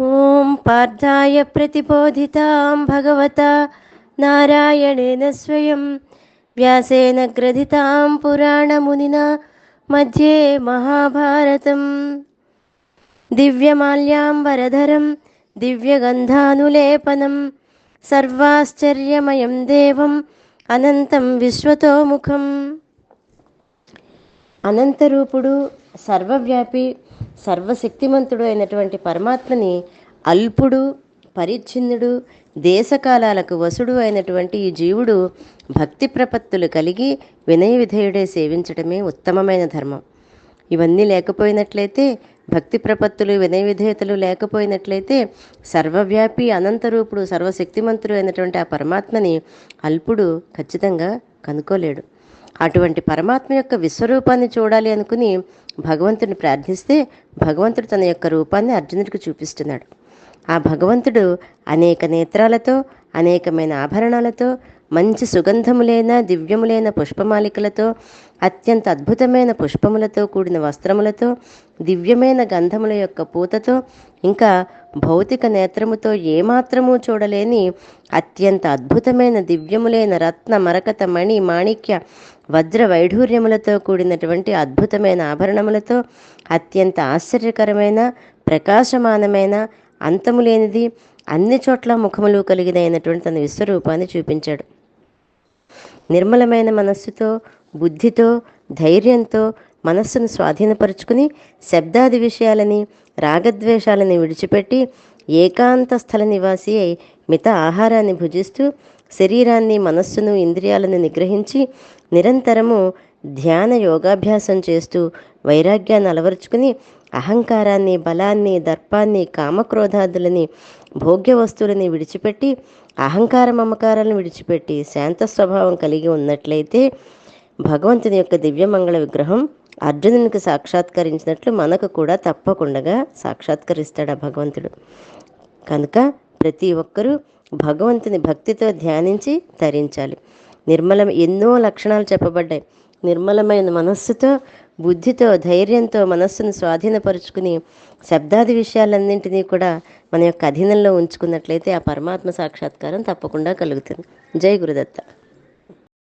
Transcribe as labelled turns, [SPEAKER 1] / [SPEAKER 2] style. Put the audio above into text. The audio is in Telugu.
[SPEAKER 1] ॐ पार्थाय प्रतिबोधितां भगवता नारायणेन स्वयं व्यासेन ग्रथितां पुराणमुनिना मध्ये महाभारतम् दिव्यमाल्याम्बरधरं दिव्यगन्धानुलेपनं सर्वाश्चर्यमयं देवम् అనంతం విశ్వతోముఖం అనంతరూపుడు సర్వవ్యాపి సర్వశక్తిమంతుడు అయినటువంటి పరమాత్మని అల్పుడు పరిచ్ఛిన్నుడు దేశకాలాలకు వసుడు అయినటువంటి ఈ జీవుడు భక్తి ప్రపత్తులు కలిగి వినయ విధేయుడే సేవించడమే ఉత్తమమైన ధర్మం. ఇవన్నీ లేకపోయినట్లయితే భక్తి ప్రపత్తులు వినయ విధేయతలు లేకపోయినట్లయితే సర్వవ్యాపి అనంతరూపుడు సర్వశక్తిమంతుడు అయినటువంటి ఆ పరమాత్మని అల్పుడు ఖచ్చితంగా కనుక్కోలేడు. అటువంటి పరమాత్మ యొక్క విశ్వరూపాన్ని చూడాలి అనుకుని భగవంతుని ప్రార్థిస్తే భగవంతుడు తన యొక్క రూపాన్ని అర్జునుడికి చూపిస్తున్నాడు. ఆ భగవంతుడు అనేక నేత్రాలతో అనేకమైన ఆభరణాలతో మంచి సుగంధములైన దివ్యములైన పుష్పమాలికలతో అత్యంత అద్భుతమైన పుష్పములతో కూడిన వస్త్రములతో దివ్యమైన గంధముల యొక్క పూతతో ఇంకా భౌతిక నేత్రముతో ఏమాత్రము చూడలేని అత్యంత అద్భుతమైన దివ్యములైన రత్న మరకత మణి మాణిక్య వజ్ర వైఢూర్యములతో కూడినటువంటి అద్భుతమైన ఆభరణములతో అత్యంత ఆశ్చర్యకరమైన ప్రకాశమానమైన అంతము లేనిది అన్ని చోట్ల ముఖములు కలిగినటువంటి తన విశ్వరూపాన్ని చూపించాడు. నిర్మలమైన మనస్సుతో బుద్ధితో ధైర్యంతో మనస్సును స్వాధీనపరుచుకుని శబ్దాది విషయాలని రాగద్వేషాలని విడిచిపెట్టి ఏకాంత స్థల నివాసి అయి మిత ఆహారాన్ని భుజిస్తూ శరీరాన్ని మనస్సును ఇంద్రియాలను నిగ్రహించి నిరంతరము ధ్యాన యోగాభ్యాసం చేస్తూ వైరాగ్యాన్ని అలవరుచుకుని అహంకారాన్ని బలాన్ని దర్పాన్ని కామక్రోధాదులని భోగ్య వస్తువులని విడిచిపెట్టి అహంకార మమకారాలను విడిచిపెట్టి శాంత స్వభావం కలిగి ఉన్నట్లయితే భగవంతుని యొక్క దివ్యమంగళ విగ్రహం అర్జునునికి సాక్షాత్కరించినట్లు మనకు కూడా తప్పకుండా సాక్షాత్కరిస్తాడు ఆ భగవంతుడు. కనుక ప్రతి ఒక్కరూ భగవంతుని భక్తితో ధ్యానించి తరించాలి. నిర్మలం ఎన్నో లక్షణాలు చెప్పబడ్డాయి. నిర్మలమైన మనస్సుతో బుద్ధితో ధైర్యంతో మనస్సును స్వాధీనపరుచుకుని శబ్దాది విషయాలన్నింటినీ కూడా మన యొక్క అధీనంలో ఉంచుకున్నట్లయితే ఆ పరమాత్మ సాక్షాత్కారం తప్పకుండా కలుగుతుంది. జై గురుదత్త.